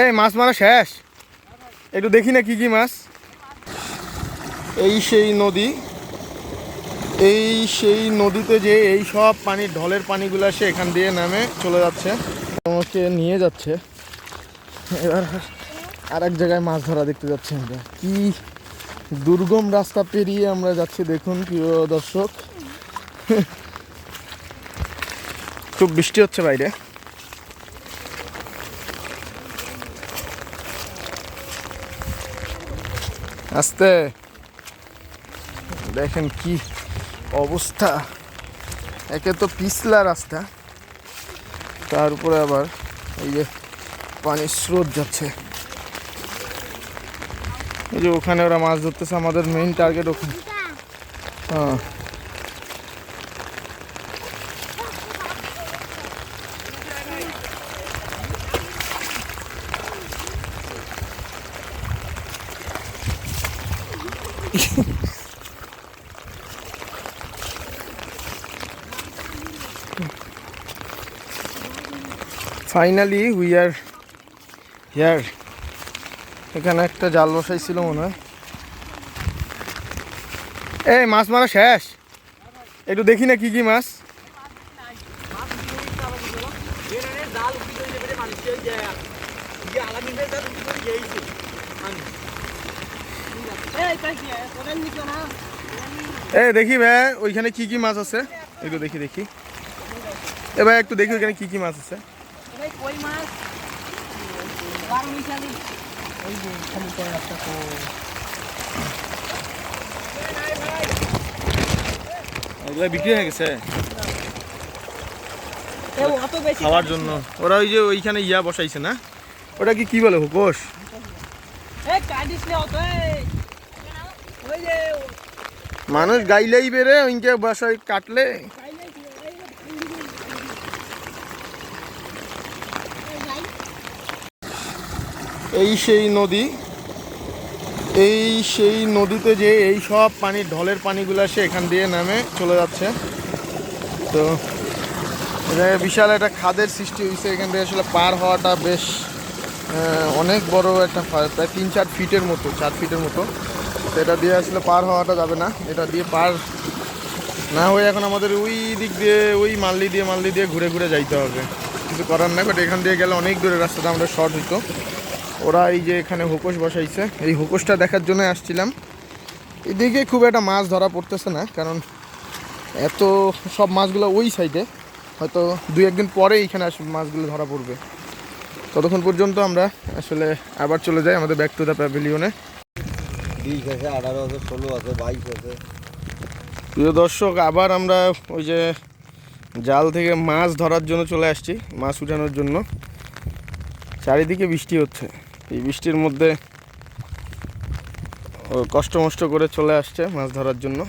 এই, মাছ মারা শেষ। একটু দেখি না কি কি মাছ। এই সেই নদী। এই সেই নদীতে যে এই সব পানির ঢলের পানিগুলো সে এখান দিয়ে নামে চলে যাচ্ছে। আমাকে নিয়ে যাচ্ছে। এবার আর এক জায়গায় মাছ ধরা দেখতে যাচ্ছি আমরা। কি দুর্গম রাস্তা পেরিয়ে আমরা যাচ্ছি, দেখুন প্রিয় দর্শক। খুব বৃষ্টি হচ্ছে বাইরে। আস্তে। দেখেন কি অবস্থা। একে তো পিছলা রাস্তা। তার উপরে আবার এই যে পানির স্রোত যাচ্ছে। এই যে ওখানে ওরা মাছ ধরতেছে, আমাদের মেইন টার্গেট ওখানে। হ্যাঁ। ফাইনালি উই আর হিয়ার এখানে একটা জাল বসাইছিল মনে হয়। এই, মাছ মারা শেষ। একটু দেখি না কি কি মাছ। এ দেখি ভাই ওইখানে কি কি মাছ আছে? একটু দেখি দেখি। এ ভাই একটু দেখি ওইখানে কি কি মাছ আছে। বিক্রি হয়ে গেছে। খাওয়ার জন্য। ওরা ওই যে ওইখানে ইয়া বসাইছে না? ওটা কি কি বলে হুকোস এ কাটিস না অত এই। ওই যে মানুষ গাইলেই বেড়ে, ওইকে বসাই কাটলে। এই সেই নদী, এই সেই নদীতে যে এই সব পানির ঢলের পানিগুলো সে এখান দিয়ে নামে, চলে যাচ্ছে। তো বিশাল একটা খাদের সৃষ্টি হয়েছে এখান থেকে আসলে পার হওয়াটা বেশ অনেক বড় একটা প্রায় তিন চার ফিটের মতো, চার ফিটের মতো। তো এটা দিয়ে আসলে পার হওয়াটা যাবে না, এটা দিয়ে পার না হয়ে এখন আমাদের ওই দিক দিয়ে, ওই মাল্লি দিয়ে মাল্লি দিয়ে ঘুরে ঘুরে যাইতে হবে। কিছু করার নাই বাট এখান দিয়ে গেলে অনেক দূরে রাস্তাটা আমাদের শর্ট হইতো। ওরা এই যে এখানে হুকোশ বসাইছে, এই হুকোশটা দেখার জন্য আসছিলাম। এদিকে খুব একটা মাছ ধরা পড়তেছে না, কারণ এত সব মাছগুলো ওই সাইডে হয়তো দুই একদিন পরে এইখানে আসলে মাছগুলো ধরা পড়বে। ততক্ষণ পর্যন্ত আমরা আসলে আবার চলে যাই আমাদের ব্যাক টু দ্য প্যাভিলিয়নে বিশ আছে আঠারো আছে ষোলো আছে বাইশ আছে। প্রিয় দর্শক আবার আমরা ওই যে জাল থেকে মাছ ধরার জন্য চলে আসছি মাছ উঠানোর জন্য। চারিদিকে বৃষ্টি হচ্ছে। এই বৃষ্টির মধ্যে কষ্ট মষ্ট করে চলে আসছে মাছ ধরার জন্য।